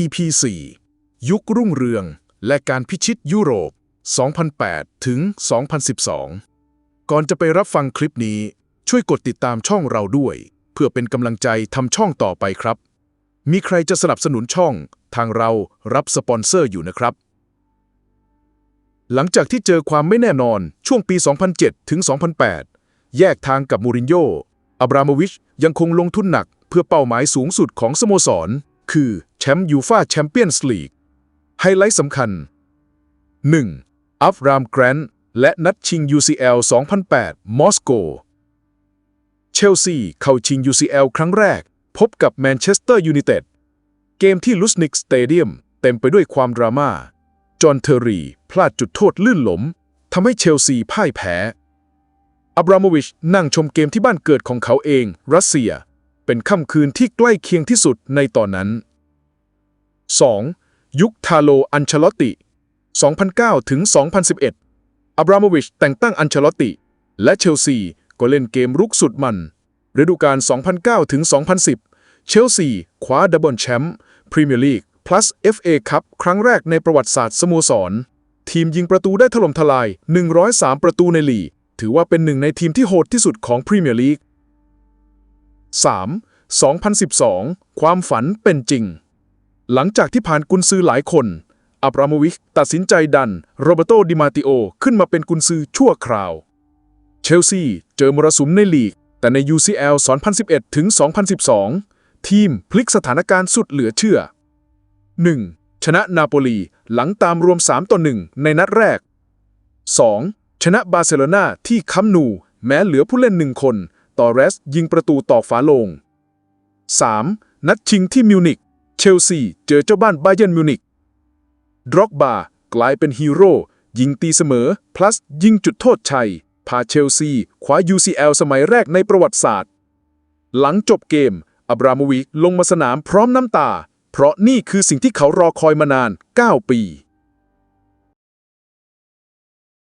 EP 4 ยุครุ่งเรือง และการพิชิตยุโรป 2008 ถึง 2012 ก่อนจะไปรับฟังคลิปนี้ ช่วยกดติดตามช่องเราด้วย เพื่อเป็นกำลังใจทำช่องต่อไปครับ มีใครจะสนับสนุนช่อง ทางเรารับสปอนเซอร์อยู่นะครับ หลังจากที่เจอความไม่แน่นอนช่วงปี 2007 ถึง 2008 แยกทางกับมูรินโญ่อับราโมวิชยังคงลงทุนหนัก เพื่อเป้าหมายสูงสุดของสโมสร คือ มป์ยูฟาแชมเปี้ยนส์ลีก ไฮไลท์สำคัญ 1. อัฟรามแกรนต์และนัดชิง UCL 2008 มอสโก เชลซีเข้าชิง UCL ครั้งแรก พบกับแมนเชสเตอร์ยูไนเต็ด เกมที่ลุสนิกสเตเดียมเต็มไปด้วยความดราม่า จอห์นเทอร์รีพลาดจุดโทษลื่นหลมทำให้เชลซีพ่ายแพ้อับราโมวิชนั่งชมเกมที่บ้านเกิดของเขาเอง รัสเซีย เป็นค่ำคืนที่ใกล้เคียงที่สุดในตอนนั้น 2. ยุคทาโลอันเชลอติ 2009 ถึง 2011 อับราโมวิชแต่งตั้งอันเชลอตติ และเชลซีก็เล่นเกมรุกสุดมันฤดูกาล 2009 ถึง 2010 เชลซีคว้าดับเบิลแชมป์พรีเมียร์ลีก plus FA คัพครั้งแรกในประวัติศาสตร์สโมสร ทีมยิงประตูได้ถล่มทลาย 103 ประตูในลีก ถือว่าเป็นหนึ่งในทีมที่โหดที่สุดของพรีเมียร์ลีก 3. 2012 ความฝันเป็นจริง หลังจากที่ผ่านกุนซือหลายคนอับราโมวิชตัดสินใจดันโรเบโตดิมาติโอขึ้นมาเป็นกุนซือชั่วคราว เชลซีเจอมรสุมในลีก แต่ใน UCL 2011 ถึง 2012 ทีมพลิกสถานการณ์สุดเหลือเชื่อ 1. ชนะนาโปลีหลังตามรวม 3 ต่อ 1 ในนัดแรก 2. ชนะบาร์เซโลนาที่คัมนูแม้เหลือผู้เล่นหนึ่งคนตอเรสยิงประตูตอกฝาโลง 3. นัดชิงที่มิวนิก ลซีเจอเจ้าบ้านไบเยร์นมิวนิกดร็อกบากลายเป็นฮีโร่ยิงตีเสมอ plus ยิงจุดโทษชัย พาเชลซีคว้า UCL สมัยแรกในประวัติศาสตร์ หลังจบเกม อับราโมวิชลงมาสนามพร้อมน้ำตา เพราะนี่คือสิ่งที่เขารอคอยมานาน 9 ปี